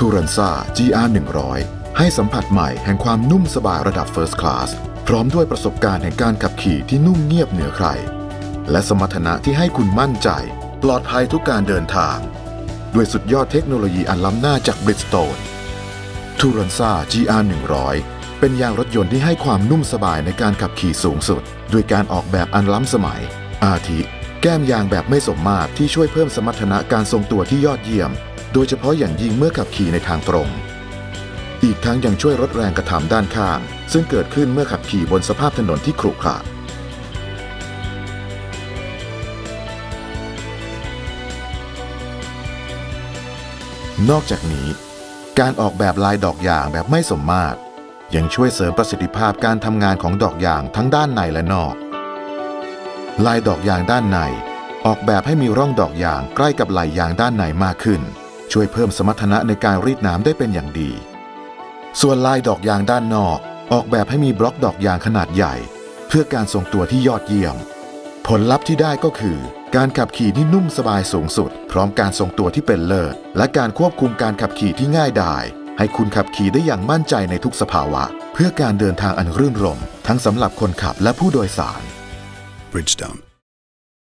ทูรันซ่า GR 100ให้สัมผัสใหม่แห่งความนุ่มสบายระดับ First Class พร้อมด้วยประสบการณ์แห่งการขับขี่ที่นุ่มเงียบเหนือใคร และสมรรถนะที่ให้คุณมั่นใจ ปลอดภัยทุกการเดินทาง ด้วยสุดยอดเทคโนโลยีอันล้ำหน้าจาก Bridgestone ทูรันซ่า GR 100เป็นยางรถยนต์ที่ให้ความนุ่มสบายในการขับขี่สูงสุด ด้วยการออกแบบอันล้ำสมัย อาทิ ก้มยางแบบไม่สมมาตรที่ช่วยเพิ่มสมรรถนะการทรงตัวที่ยอดเยี่ยม โดยเฉพาะอย่างยิ่งเมื่อขับขี่ในทางตรง อีกทั้งยังช่วยลดแรงกระทำด้านข้าง ซึ่งเกิดขึ้นเมื่อขับขี่บนสภาพถนนที่ขรุขระนอกจากนี้ การออกแบบลายดอกยางแบบไม่สมมาตร ยังช่วยเสริมประสิทธิภาพการทำงานของดอกยางทั้งด้านในและนอก ลายดอกยางด้านใน ออกแบบให้มีร่องดอกยางใกล้กับไหล่ยางด้านในมากขึ้น ช่วยเพิ่มสมรรถนะในการรีดน้ำได้เป็นอย่างดี ส่วนลายดอกยางด้านนอก ออกแบบให้มีบล็อกดอกยางขนาดใหญ่ เพื่อการทรงตัวที่ยอดเยี่ยม ผลลัพธ์ที่ได้ก็คือ การขับขี่ที่นุ่มสบายสูงสุด พร้อมการทรงตัวที่เป็นเลิศและการควบคุมการขับขี่ที่ง่ายดายให้คุณขับขี่ได้อย่างมั่นใจในทุกสภาวะ เพื่อการเดินทางอันรื่นรม ทั้งสำหรับคนขับและผู้โดยสาร Bridgestone.